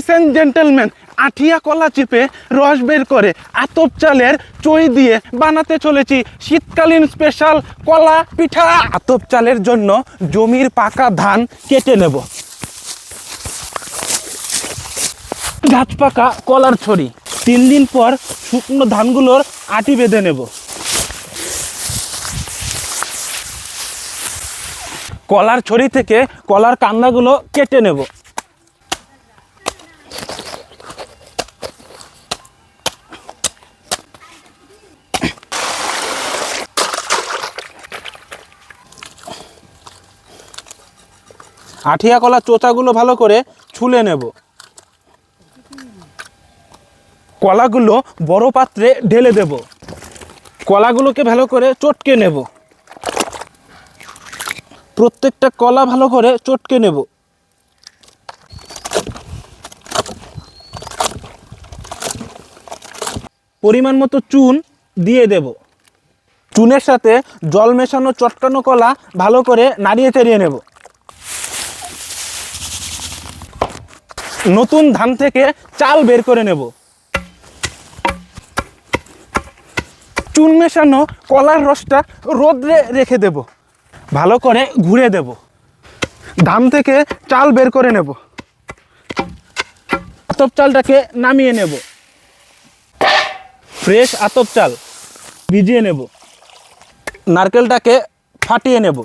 Ladies and gentleman আঠিয়া কলা চিপে রস বের করে আতপ চালের চই দিয়ে বানাতে চলেছি শীতকালীন স্পেশাল কলা পিঠা। আতপ চালের জন্য জমির পাকা ধান কেটে নেব। গাছ পাকা কলার ছড়ি। তিন দিন পর শুকনো ধানগুলোর আটি বেঁধে নেব। কলার ছড়ি থেকে কলার কান্দাগুলো কেটে নেব। আঠিয়া কলা চোচাগুলো ভালো করে ছুলে নেব। কলাগুলো বড় পাত্রে ঢেলে দেব। কলাগুলোকে ভালো করে চটকে নেব। প্রত্যেকটা কলা ভালো করে চটকে নেব। পরিমাণ মতো চুন দিয়ে দেব। চুনের সাথে জল মেশানো চটকানো কলা ভালো করে নাড়িয়ে চাড়িয়ে নেব। নতুন ধান থেকে চাল বের করে নেব। চুন মেশানো কলার রসটা রোদ্রে রেখে দেব। ভালো করে ঘুরে দেব। ধান থেকে চাল বের করে নেব। আতপ চালটাকে নামিয়ে নেব। ফ্রেশ আতপ চাল ভিজিয়ে নেব। নারকেলটাকে ফাটিয়ে নেব।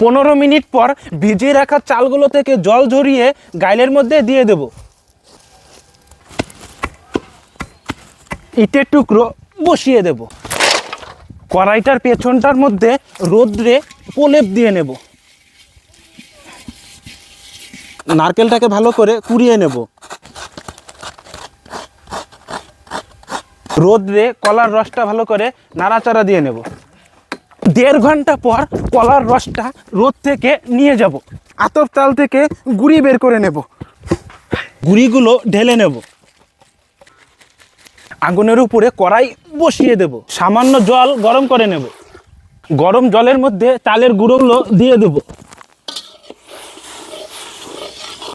পনেরো মিনিট পর ভিজিয়ে রাখা চালগুলো থেকে জল ঝরিয়ে গাইলের মধ্যে দিয়ে দেব। ইটের টুকরো বসিয়ে দেব। কড়াইটার পেছনটার মধ্যে রোদ্রে প্রলেপ দিয়ে নেব। নারকেলটাকে ভালো করে কুড়িয়ে নেব। রোদ্রে কলার রসটা ভালো করে নাড়াচাড়া দিয়ে নেব। দেড় ঘণ্টা পর কলার রসটা রোদ থেকে নিয়ে যাব। আতপ চাল থেকে গুড়ি বের করে নেব। গুড়িগুলো ঢেলে নেব। আগুনের উপরে কড়াই বসিয়ে দেব। সামান্য জল গরম করে নেব। গরম জলের মধ্যে চালের গুঁড়োগুলো দিয়ে দেব।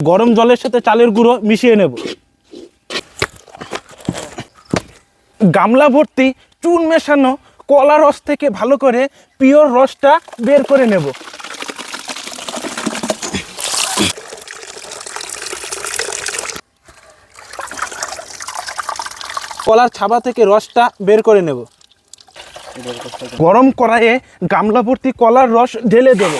গরম জলের সাথে চালের গুঁড়ো মিশিয়ে নেব। গামলা ভর্তি চুন মেশানো কলা রস থেকে ভালো করে পিওর রসটা বের করে নেব। কলার ছাবা থেকে রসটা বের করে নেব। গরম কড়াইয়ে গামলা ভর্তি কলার রস ঢেলে দেব।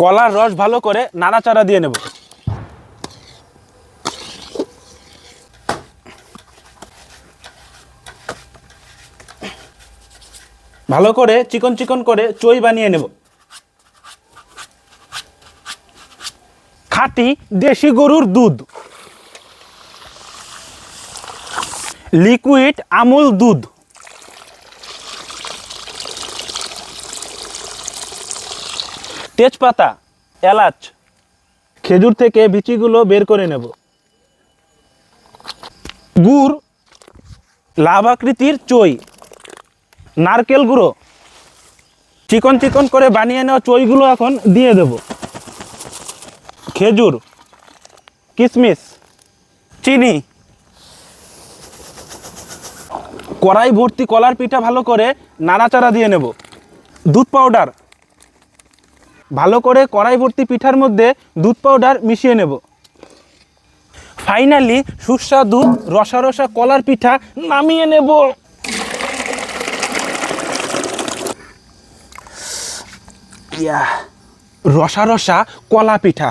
কলার রস ভালো করে নাড়াচাড়া দিয়ে নেব। ভালো করে, চিকন চিকন করে চই বানিয়ে নেব। খাঁটি দেশি গরুর দুধ। লিকুইড আমুল দুধ। তেজপাতা, এলাচ, খেজুর থেকে বিচিগুলো বের করে নেব। গুড়, লাভ আকৃতির চই। নারকেল গুঁড়ো। চিকন চিকন করে বানিয়ে নেওয়া চইগুলো এখন দিয়ে দেব। খেজুর কিশমিশ চিনি। কড়াই ভর্তি কলার পিঠা ভালো করে নাড়াচাড়া দিয়ে নেব। দুধ পাউডার ভালো করে কড়াই ভর্তি পিঠার মধ্যে দুধ পাউডার মিশিয়ে নেব। ফাইনালি সুস্বাদু রসা রসা কলার পিঠা নামিয়ে নেব। রসা রসা কলা পিঠা।